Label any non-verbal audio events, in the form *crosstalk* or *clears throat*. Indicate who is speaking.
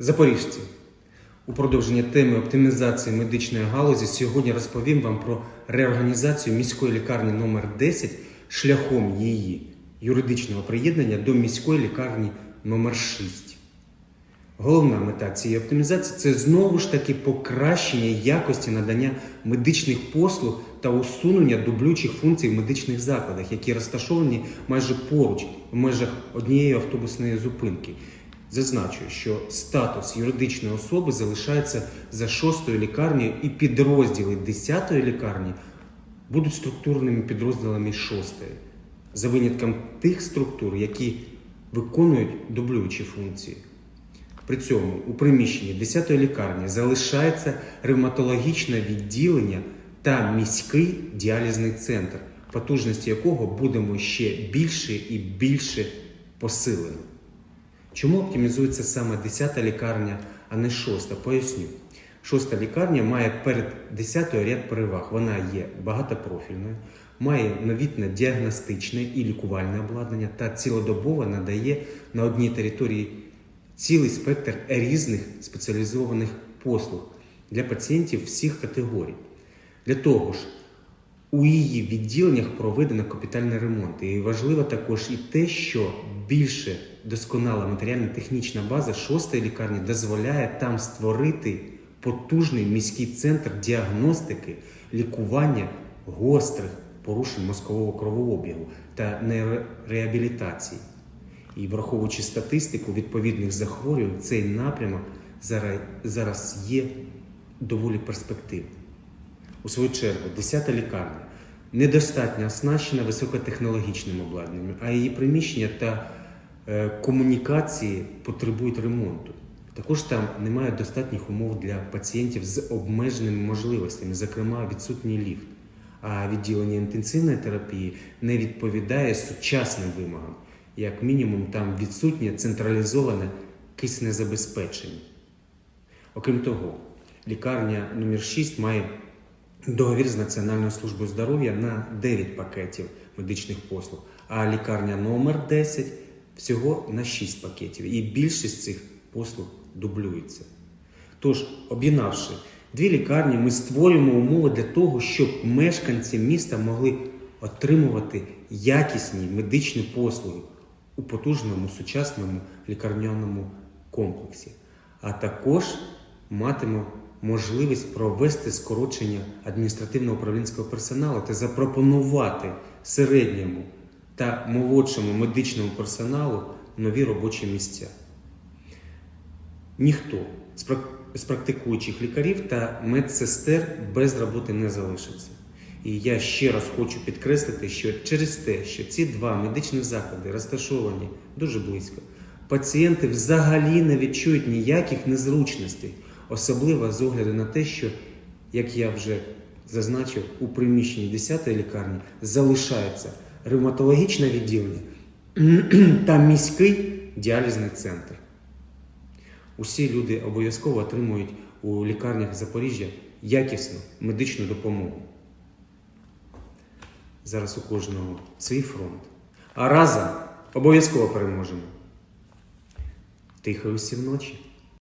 Speaker 1: Запоріжці, у продовження теми оптимізації медичної галузі сьогодні розповім вам про реорганізацію міської лікарні номер 10 шляхом її юридичного приєднання до міської лікарні номер 6. Головна мета цієї оптимізації це знову ж таки покращення якості надання медичних послуг та усунення дублючих функцій в медичних закладах, які розташовані майже поруч в межах однієї автобусної зупинки. Зазначу, що статус юридичної особи залишається за шостою лікарнею і підрозділи 10-ї лікарні будуть структурними підрозділами шостої, за винятком тих структур, які виконують дублюючі функції. При цьому у приміщенні 10-ї лікарні залишається ревматологічне відділення та міський діалізний центр, потужності якого будемо ще більше і більше посилено. Чому оптимізується саме 10-та лікарня, а не 6-та? Поясню. 6-та лікарня має перед 10-ю ряд переваг. Вона є багатопрофільною, має новітне діагностичне і лікувальне обладнання та цілодобово надає на одній території цілий спектр різних спеціалізованих послуг для пацієнтів всіх категорій. Для того ж, у її відділеннях проведено капітальний ремонт. І важливо також і те, що більше досконала матеріально-технічна база шостої лікарні дозволяє там створити потужний міський центр діагностики, лікування гострих порушень мозкового кровообігу та нейрореабілітації. І враховуючи статистику відповідних захворювань, цей напрямок зараз, є доволі перспективним. У свою чергу, 10-та лікарня недостатньо оснащена високотехнологічним обладнанням, а її приміщення та комунікації потребують ремонту. Також там немає достатніх умов для пацієнтів з обмеженими можливостями, зокрема відсутній ліфт. А відділення інтенсивної терапії не відповідає сучасним вимогам. Як мінімум, там відсутнє централізоване киснезабезпечення. Окрім того, лікарня номер 6 має договір з Національною службою здоров'я на 9 пакетів медичних послуг, а лікарня номер 10 всього на 6 пакетів. І більшість цих послуг дублюється. Тож, об'єднавши дві лікарні, ми створюємо умови для того, щоб мешканці міста могли отримувати якісні медичні послуги у потужному сучасному лікарняному комплексі, а також матиме можливість провести скорочення адміністративно-управлінського персоналу та запропонувати середньому та молодшому медичному персоналу нові робочі місця. Ніхто з практикуючих лікарів та медсестер без роботи не залишиться. І я ще раз хочу підкреслити, що через те, що ці два медичні заклади розташовані дуже близько, пацієнти взагалі не відчують ніяких незручностей, особливо з огляду на те, що, як я вже зазначив, у приміщенні 10-ї лікарні залишається ревматологічне відділення *clears throat* та міський діалізний центр. Усі люди обов'язково отримують у лікарнях Запоріжжя якісну медичну допомогу. Зараз у кожного свій фронт. А разом обов'язково переможемо. Тихої усім ночі.